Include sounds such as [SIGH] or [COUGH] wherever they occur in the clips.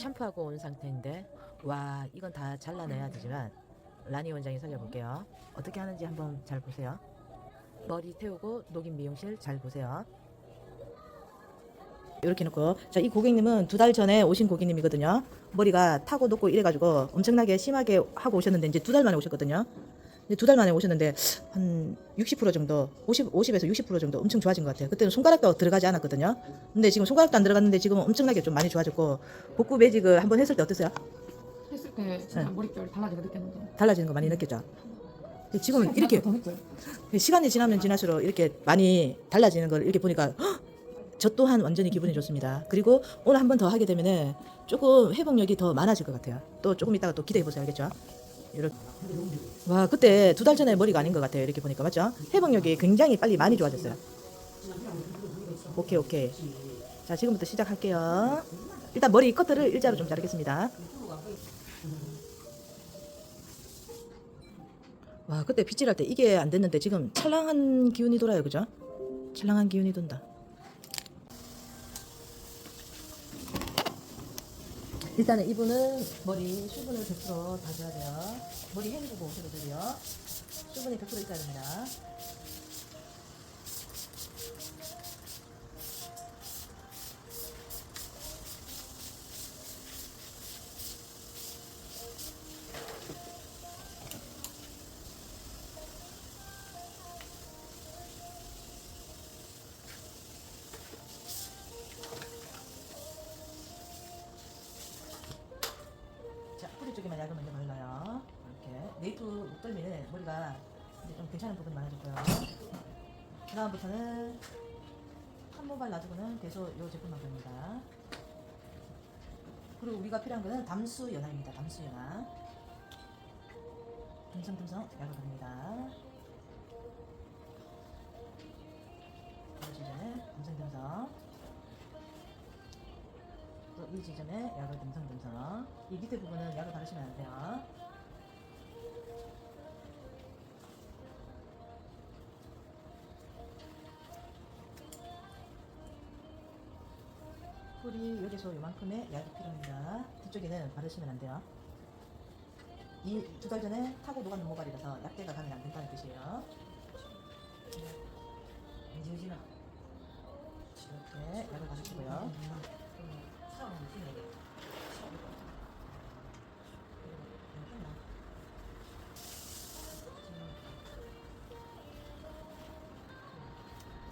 샴푸하고 온 상태인데 와 이건 다 잘라내야 되지만 라니 원장이 살려볼게요. 어떻게 하는지 한번 잘 보세요. 머리 태우고 녹인 미용실 잘 보세요. 이렇게 놓고 자 이 고객님은 두 달 전에 오신 고객님이거든요. 머리가 타고 녹고 이래가지고 엄청나게 심하게 하고 오셨는데 이제 두 달 만에 오셨거든요. 두 달 만에 오셨는데 한 60% 정도, 50, 50에서 60% 정도 엄청 좋아진 것 같아요. 그때는 손가락도 들어가지 않았거든요. 근데 지금 손가락도 안 들어갔는데 지금은 엄청나게 좀 많이 좋아졌고 복구 매직을 한번 했을 때 어땠어요? 했을 때 진짜 네. 머릿결 달라지게 느꼈는데 달라지는 거 많이 느꼈죠? 근데 지금은 이렇게 더 느껴요. 시간이 지나면 지날수록 이렇게 많이 달라지는 걸 이렇게 보니까 헉! 저 또한 완전히 기분이 좋습니다. 그리고 오늘 한 번 더 하게 되면은 조금 회복력이 더 많아질 것 같아요. 또 조금 이따가 또 기대해 보세요. 알겠죠? 이렇게 와 그때 두 달 전에 머리가 아닌 것 같아요. 이렇게 보니까 맞죠? 회복력이 굉장히 빨리 많이 좋아졌어요. 오케이 오케이. 자 지금부터 시작할게요. 일단 머리 커트를 일자로 좀 자르겠습니다. 와 그때 빗질할 때 이게 안 됐는데 지금 찰랑한 기운이 돌아요 그죠? 찰랑한 기운이 돈다 일단은 이분은 머리 수분을 100% 다져야 돼요. 머리 헹구고 오셔도 되고요. 수분이 100% 있어야 됩니다 자 뿌리 쪽에만 약을 먼저 발라요. 이렇게. 네이프 목덜미는 머리가 이제 좀 괜찮은 부분 많아졌고요. 그 다음부터는 한 모발 놔두고는 계속 이 제품만 갑니다. 그리고 우리가 필요한 거는 담수 연화입니다. 담수 연화. 듬성듬성 약을 이 지점에 듬성듬성 또이 지점에 약을 듬성듬성 이 밑에 부분은 약을 바르시면 안 돼요. 뿌리 여기서 요만큼의 약이 필요합니다. 뒤쪽에는 바르시면 안 돼요. 이 두 달 전에 타고 녹았는 모발이라서 약대가 가면 안 된다는 뜻이에요. 민지민아 이렇게 약을 바르시고요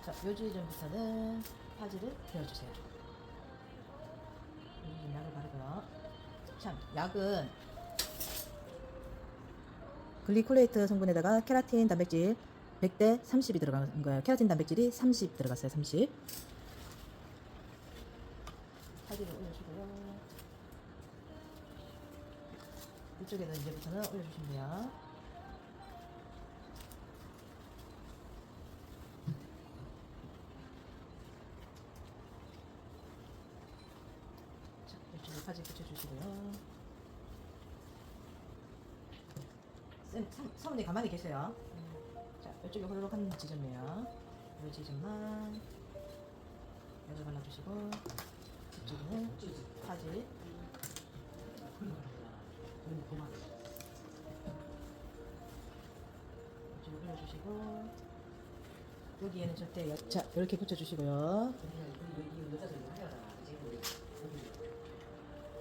자, 요 지점부터는 파지를 베어주세요. 이 약을 바르고요. 참, 약은 글리콜레이트 성분에다가 케라틴 단백질 100대 30이 들어간 거예요. 케라틴 단백질이 30 들어갔어요. 30. 파지를 올려주고요. 이쪽에는 이제부터는 올려주시면 돼요. 자, 이쪽에 파지 붙여주시고요. 사모님 가만히 계세요. 자, 이쪽에 홀로록 한 지점이에요. 이 지점만 여기 발라주시고 이쪽에는 파지 이쪽에 올려주시고 여기에는 절대 여, 자 이렇게 붙여주시고요.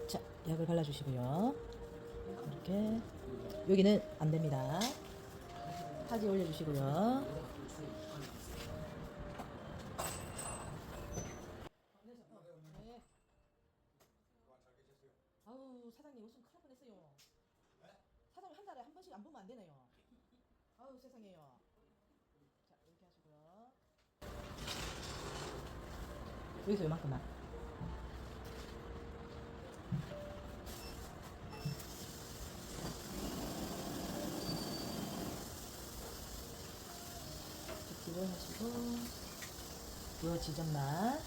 자, 약을 발라주시고요. 이렇게 여기는 안 됩니다. 파지 올려주시고요. 사장님 웃음 큰일 뻔했어요. 사장님 한 달에 한 번씩 안 보면 안 되네요. 아우 세상에요. 자 이렇게 하시고요. 여기서 요만큼만. 집중을 하시고 요 지점만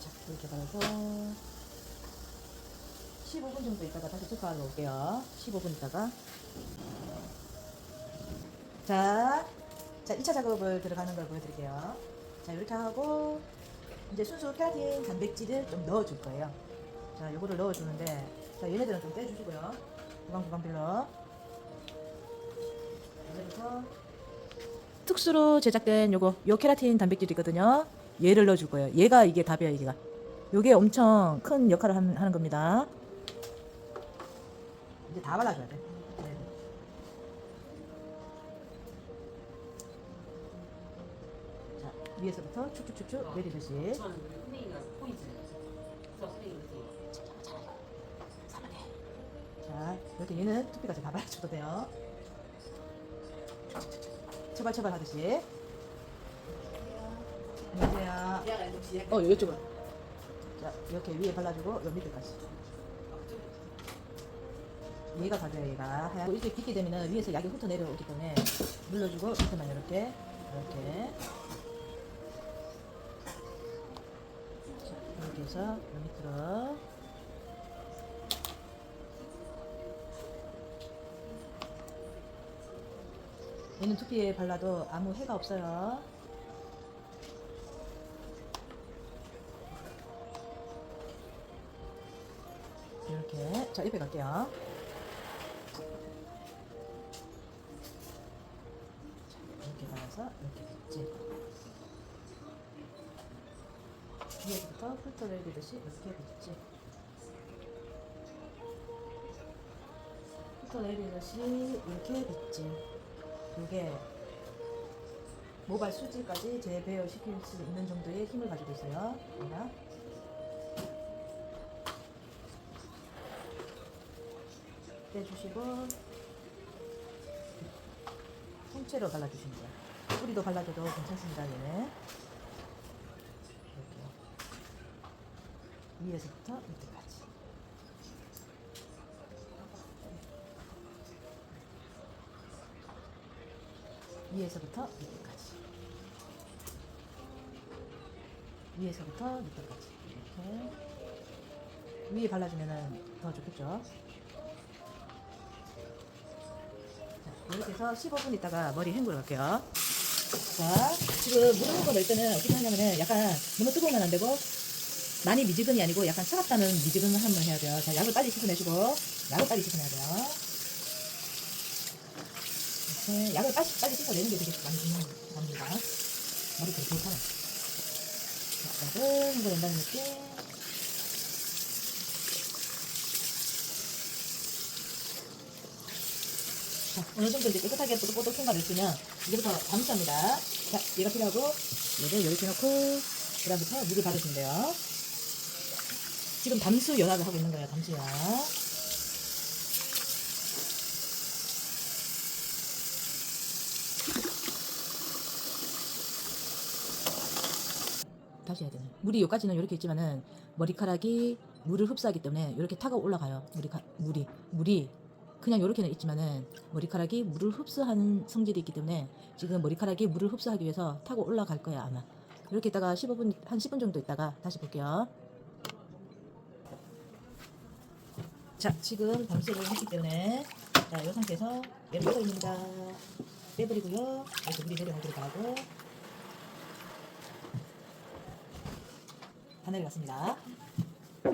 자 이렇게 발라서 15분 정도 있다가 다시 체크하러 올게요. 15분 있다가. 자, 자 2차 작업을 들어가는 걸 보여드릴게요. 자, 이렇게 하고 이제 순수 케라틴 단백질을 좀 넣어줄 거예요. 자, 요거를 넣어주는데 자, 얘네들은 좀 떼주시고요. 구강별로. 이제부터 특수로 제작된 요거 요 케라틴 단백질이거든요. 얘를 넣어줄 거예요. 얘가 이게 답이에요, 얘가. 요게 엄청 큰 역할을 하는, 하는 겁니다. 이제 다 발라줘야 돼. 네. 자, 위에서부터 내리듯이. 포인트를 저 선생님이 자, 이렇게 얘는 두피까지 다 발라줘도 돼요. 처발처발 하듯이. 안녕하세요. 어, 이쪽은. 자, 이렇게 위에 발라주고, 요 밑에까지. 얘가 가져요, 얘가. 이렇게 빗게 되면 위에서 약이 훑어 내려오기 때문에 눌러주고, 밑에만 이렇게, 이렇게. 자, 이렇게 해서 요 밑으로. 얘는 두피에 발라도 아무 해가 없어요. 자 옆에 갈게요. 자, 이렇게 발라서 이렇게 됐지. 위에부터 훑어내리듯이 이렇게 됐지. 훑어내리듯이 이렇게 됐지. 이게 모발 수지까지 재배열시킬 수 있는 정도의 힘을 가지고 있어요. 얘가. 떼주시고 통째로 발라주시면 돼요. 뿌리도 발라줘도 괜찮습니다. 얘는 이렇게 위에서부터 밑에까지. 위에서부터 밑에까지. 위에서부터 밑에까지. 이렇게. 위에 발라주면 더 좋겠죠? 이렇게 해서 15분 있다가 머리 헹구러 갈게요. 자, 지금 물을 헹궈 넣을 때는 어떻게 하냐면은 약간 너무 뜨거우면 안 되고 많이 미지근이 아니고 약간 차갑다는 미지근을 한번 해야 돼요. 자, 약을 빨리 씻어내시고 약을 빨리 씻어내야 돼요. 이렇게 약을 빨리, 빨리 씻어내는 게 되게 많이 중요한 겁니다. 머리 되게 괜찮아. 자, 약을 헹궈낸다는 느낌. 자, 어느 정도 이제 깨끗하게 뽀득뽀득 헹궈냈으면 이제부터 감싸입니다. 자, 얘가 필요하고 얘를 이렇게 넣고 그 다음부터 물을 받으시면 돼요. 지금 담수 연화를 하고 있는 거예요. 담수 연화. 다시 해야 되네. 물이 여기까지는 이렇게 있지만은 머리카락이 물을 흡수하기 때문에 이렇게 타고 올라가요. 물이 가, 물이 물이 그냥 이렇게는 있지만은 머리카락이 물을 흡수하는 성질이 있기 때문에 지금 머리카락이 물을 흡수하기 위해서 타고 올라갈 거야 아마. 이렇게 있다가 15분 한 10분 정도 있다가 다시 볼게요. 자 지금 밤새를 했기 때문에 자이 상태에서 얘를 빼버립니다. 빼버리고요. 이렇게 물이 내려오도록 하고 다 내려갔습니다.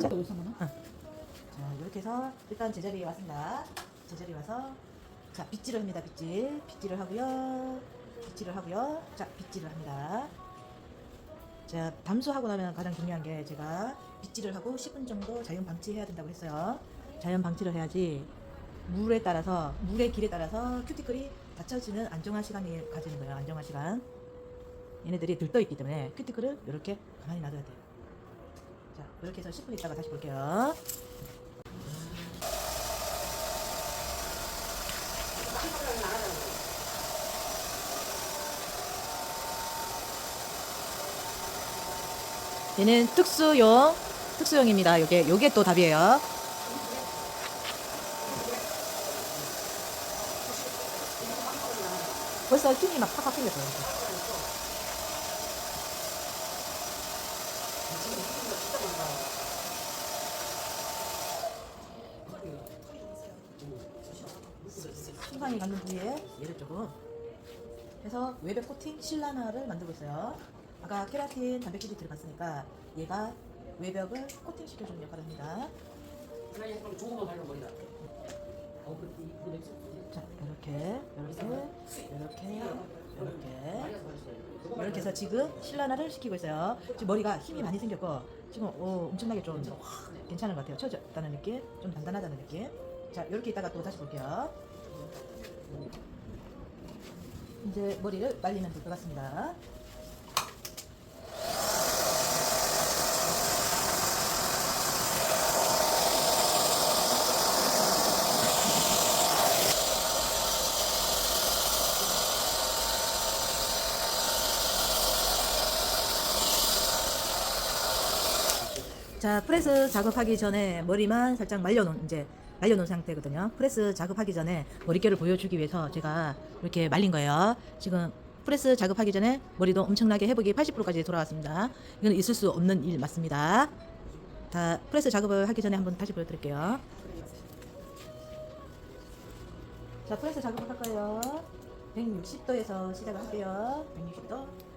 자, 여기서 한번 자, 이렇게 해서 일단 제자리에 왔습니다. 제자리에 와서 자, 빗질을 합니다. 빗질. 빗질을 하고요. 빗질을 하고요. 자, 빗질을 합니다. 자, 담수하고 나면 가장 중요한 게 제가 빗질을 하고 10분 정도 자연 방치해야 된다고 했어요. 자연 방치를 해야지 물에 따라서 물의 길에 따라서 큐티클이 닫혀지는 안정한 시간이 가지는 거예요. 안정한 시간. 얘네들이 들떠 있기 때문에 큐티클을 이렇게 가만히 놔둬야 돼요. 자, 이렇게 해서 10분 있다가 다시 볼게요. 얘는 특수용, 특수용입니다. 요게, 요게 또 답이에요. 벌써 힘이 막 팍팍 생겼어요. 상상이 가는 부위에 얘를 조금 해서 웹의 코팅 실라나를 만들고 있어요. 아까 케라틴 단백질이 들어갔으니까 얘가 외벽을 코팅 시켜주는 역할을 합니다. 그냥 그럼 조금만 발로 머리다. 어, 그, 이. 자, 이렇게, 이렇게, 이렇게, 이렇게. 말이야, 말이야. 이렇게 해서 지금 실라나를 시키고 있어요. 지금 머리가 힘이 많이 생겼고 지금 오, 엄청나게 좀 괜찮은 것 같아요. 쳐졌다는 느낌, 좀 단단하다는 느낌. 자, 이렇게 있다가 또 다시 볼게요. 이제 머리를 말리면 될 것 같습니다. 자, 프레스 작업하기 전에 머리만 살짝 말려놓은 이제 말려놓은 상태거든요. 프레스 작업하기 전에 머릿결을 보여주기 위해서 제가 이렇게 말린 거예요. 지금 프레스 작업하기 전에 머리도 엄청나게 회복이 80%까지 돌아왔습니다. 이건 있을 수 없는 일 맞습니다. 다 프레스 작업을 하기 전에 한번 다시 보여드릴게요. 자, 프레스 작업을 할 거예요. 160도에서 시작을 할게요. 160도.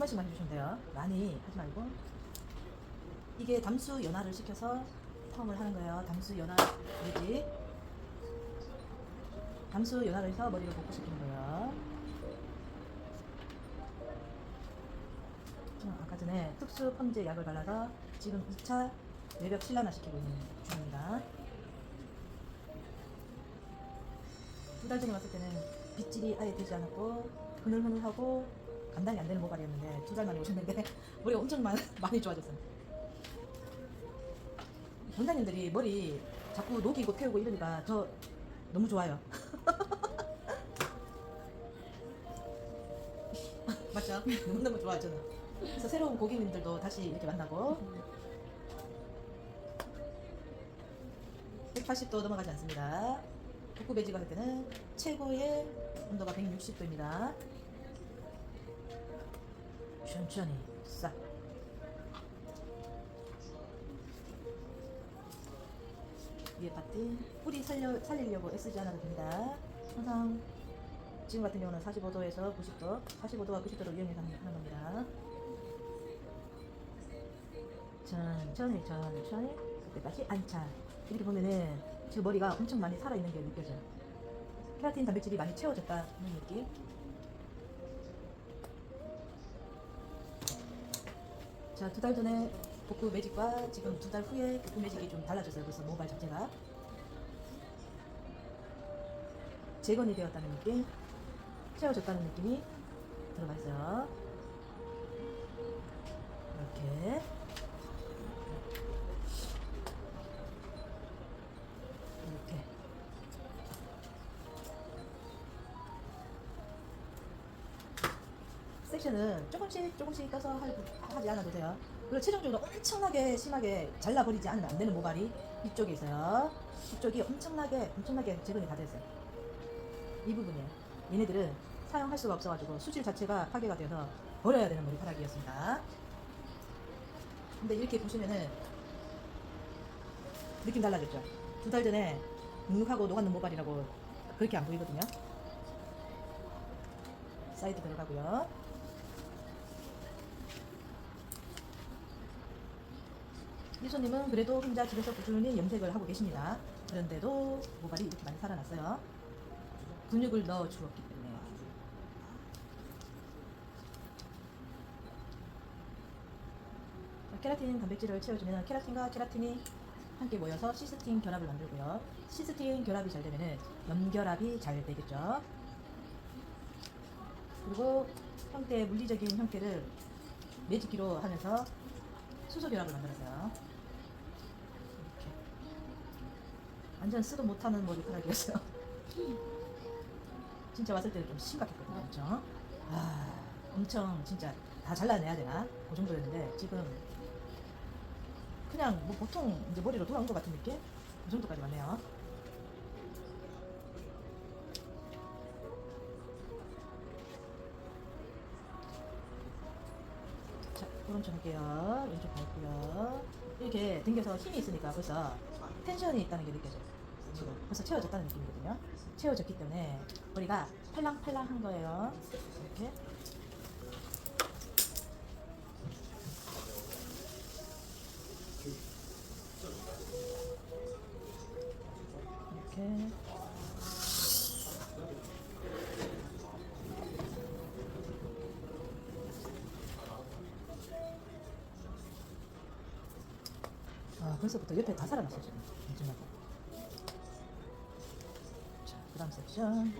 한 번씩만 해주시면 돼요. 많이 하지 말고. 이게 담수 연화를 시켜서 펌을 하는 거예요. 담수 연화 내지. 담수 연화를 해서 머리를 복구시키는 거예요. 자, 아까 전에 특수 펌제 약을 발라서 지금 2차 외벽 실라나 시키고 있는 중입니다. 두 달 전에 왔을 때는 빗질이 아예 되지 않았고 흐늘흐늘하고 감당이 안 되는 모발이었는데 두 달 만에 오셨는데 [LAUGHS] 머리가 엄청 많, 많이 좋아졌어요. 원장님들이 머리 자꾸 녹이고 태우고 이러니까 저 너무 좋아요. [LAUGHS] 맞죠? 너무너무 좋아요 저는. 그래서 새로운 고객님들도 다시 이렇게 만나고 180도 넘어가지 않습니다. 복구 배지가 할 때는 최고의 온도가 160도입니다. 천천히 싹. 위에 파트 뿌리 살려, 살리려고 애쓰지 않아도 됩니다. 항상 지금 같은 경우는 45도에서 90도, 45도와 90도를 이용해서 하는 겁니다. 천천히 천천히 그때까지 안차 이렇게 보면은 제 머리가 엄청 많이 살아있는 게 느껴져요. 케라틴 단백질이 많이 채워졌다는 느낌. 자, 두 달 전에 복구 매직과 지금 두 달 후에 복구 매직이 좀 달라졌어요. 그래서 모발 자체가 재건이 되었다는 느낌, 채워졌다는 느낌이 들어가 있어요. 이렇게 섹션은 조금씩 조금씩 떠서 하- 하지 않아도 돼요. 그리고 최종적으로 엄청나게 심하게 잘라버리지 않으면 안 되는 모발이 이쪽에 있어요. 이쪽이 엄청나게 엄청나게 재건이 다 됐어요. 이 부분이에요. 얘네들은 사용할 수가 없어가지고 수질 자체가 파괴가 되어서 버려야 되는 머리카락이었습니다. 근데 이렇게 보시면은 느낌 달라졌죠? 두 달 전에 눅눅하고 녹았는 모발이라고 그렇게 안 보이거든요. 사이드 들어가고요. 미소님은 그래도 혼자 집에서 꾸준히 염색을 하고 계십니다. 그런데도 모발이 이렇게 많이 살아났어요. 근육을 넣어 주었기 때문에. 자, 케라틴 단백질을 채워주면 케라틴과 케라틴이 함께 모여서 시스틴 결합을 만들고요. 시스틴 결합이 잘 되면은 염결합이 잘 되겠죠. 그리고 형태의 물리적인 형태를 매직기로 하면서 수소 결합을 만들었어요. 완전 쓰도 못하는 머리카락이었어요. [LAUGHS] 진짜 왔을 때는 좀 심각했거든요. 그렇죠? 아, 엄청 진짜 다 잘라내야 되나? 그 정도였는데 지금 그냥 뭐 보통 이제 머리로 돌아온 것 같은 느낌? 그 정도까지 왔네요. 자, 오른쪽 할게요. 왼쪽 밟고요. 이렇게 당겨서 힘이 있으니까 벌써 텐션이 있다는 게 느껴져요. 지금 벌써 채워졌다는 느낌이거든요. 채워졌기 때문에 머리가 팔랑팔랑한 거예요. 이렇게. 아, 벌써부터 옆에 다 살아났어 지금. 잠시만요. 자, 그다음 섹션.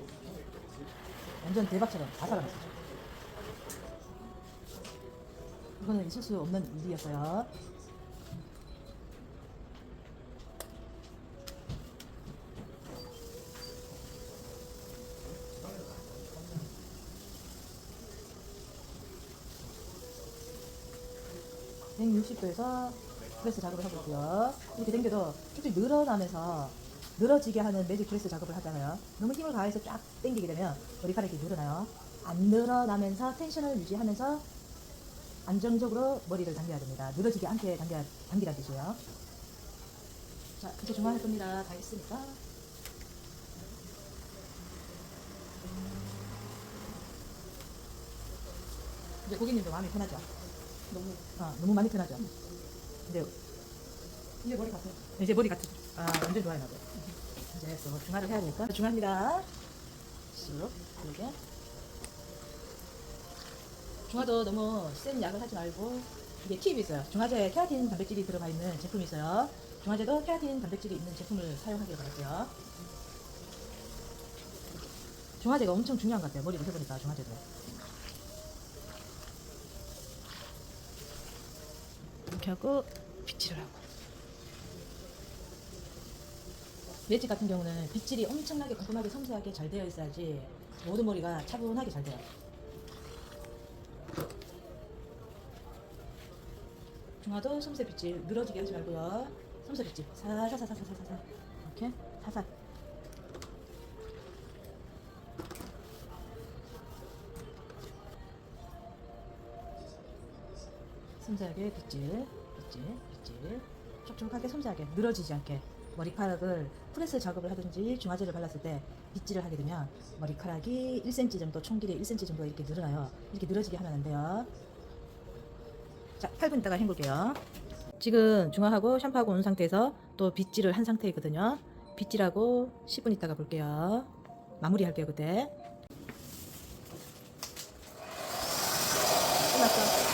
완전 대박처럼 다 살아났어. 지금. 이거는 있을 수 없는 일이었어요. (160도에서) 프레스 작업을 하고 있고요. 이렇게 당겨도 쭉쭉 늘어나면서 늘어지게 하는 매직 프레스 작업을 하잖아요. 너무 힘을 가해서 쫙 당기게 되면 머리카락이 늘어나요. 안 늘어나면서 텐션을 유지하면서 안정적으로 머리를 당겨야 됩니다. 늘어지지 않게 당겨, 당기란 뜻이에요. 자, 이제 중화할 겁니다. 다 했으니까. 이제 고객님도 마음이 편하죠? 너무 어, 너무 많이 편하죠? 이제 이제 머리 같아요. 이제 머리 같은 아 완전 좋아요 나도. 이제 또 중화를 해야 되니까. 중화합니다. 쑥 이렇게. 중화도 너무 센 약을 하지 말고 이게 팁이 있어요. 중화제에 케라틴 단백질이 들어가 있는 제품이 있어요. 중화제도 케라틴 단백질이 있는 제품을 사용하길 바랄게요. 중화제가 엄청 중요한 것 같아요. 머리를 해보니까 중화제도 이렇게 하고 빗질을 하고 매직 같은 경우는 빗질이 엄청나게 꼼꼼하게 섬세하게 잘 되어 있어야지 모든 머리가 차분하게 잘 돼요. 중화도 섬세 빗질 늘어지게 하지 말고요. 섬세 빗질 사사사사사사사 이렇게 사사. 섬세하게 빗질, 빗질, 빗질. 촉촉하게 섬세하게 늘어지지 않게 머리카락을 프레스 작업을 하든지 중화제를 발랐을 때 빗질을 하게 되면 머리카락이 1cm 정도 총길이 1cm 정도 이렇게 늘어나요. 이렇게 늘어지게 하면 안 돼요. 자, 8분 있다가 헹굴게요. 지금 중화하고 샴푸하고 온 상태에서 또 빗질을 한 상태이거든요. 빗질하고 10분 있다가 볼게요. 마무리 할게요, 그때. 끝났어.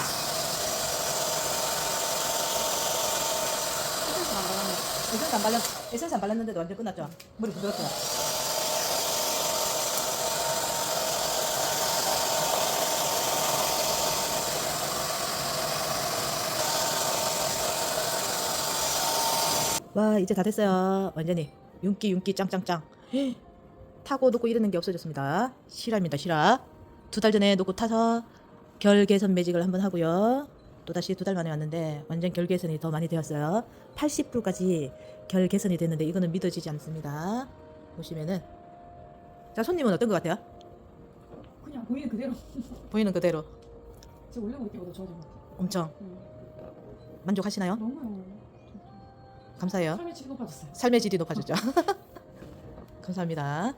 스트레스 안 받았네. 에센스 안 발랐, 에센스 안 발랐는데도 완전 끝났죠? 머리 부드럽죠? 와, 이제 다 됐어요. 완전히. 윤기, 윤기, 짱짱짱. 헉, [GASPS] 타고 놓고 이러는 게 없어졌습니다. 실화입니다, 실화. 두 달 전에 놓고 타서 결 개선 매직을 한번 하고요. 또다시 두 달 만에 왔는데 완전 결 개선이 더 많이 되었어요. 80%까지 결 개선이 됐는데 이거는 믿어지지 않습니다. 보시면은 자 손님은 어떤 것 같아요? 그냥 보이는 그대로. 보이는 그대로 제가 올려볼 때보다 좋아진 것 같아요. 엄청 음. 만족하시나요? 너무 감사해요. 삶의 질이 높아졌어요. 삶의 질이 높아졌죠. [LAUGHS] 감사합니다.